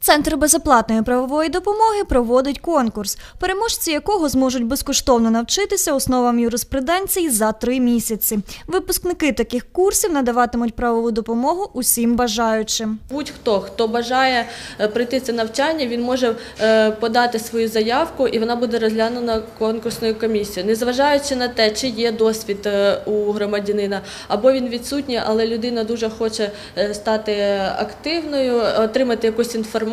Центр безоплатної правової допомоги проводить конкурс, переможці якого зможуть безкоштовно навчитися основам юриспруденції за три місяці. Випускники таких курсів надаватимуть правову допомогу усім бажаючим. Будь-хто, хто бажає е, прийти це навчання, він може е, подати свою заявку і вона буде розглянена конкурсною комісією, незважаючи на те, чи є досвід е, у громадянина, або він відсутній, але людина дуже хоче стати активною, отримати якусь інформацію,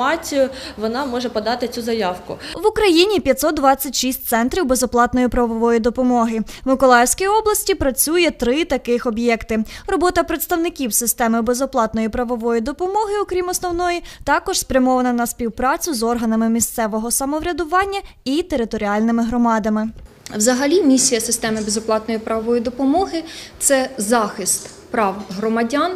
вона може подати цю заявку. В Україні 526 центрів безоплатної правової допомоги. В Миколаївській області працює три таких об'єкти. Робота представників системи безоплатної правової допомоги, окрім основної, також спрямована на співпрацю з органами місцевого самоврядування і територіальними громадами. Взагалі, місія системи безоплатної правової допомоги це захист прав громадян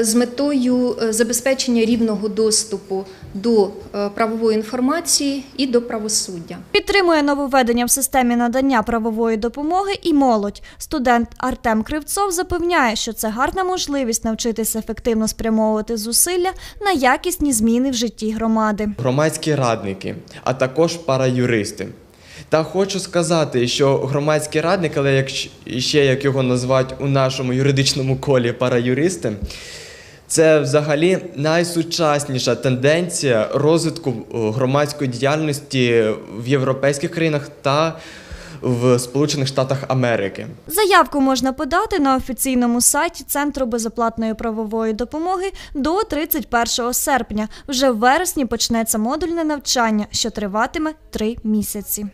з метою е, забезпечення рівного доступу до е, правової інформації і до правосуддя. Підтримує нововведення в системі надання правової допомоги і молодь. Студент Артем Кривцов запевняє, що це гарна можливість навчитися ефективно спрямовувати зусилля на якісні зміни в житті громади. громадські радники, а також параюристи. Та хочу сказати, що громадський радник, але як ще як його назвати у нашому юридичному колі параюристи, це взагалі найсучасніша тенденція розвитку е, громадської діяльності в європейських країнах та в Сполучених Штатах Америки. Заявку можна подати на офіційному сайті Центру безоплатної правової допомоги до 31 серпня. Вже в вересні почнеться модульне навчання, що триватиме три місяці.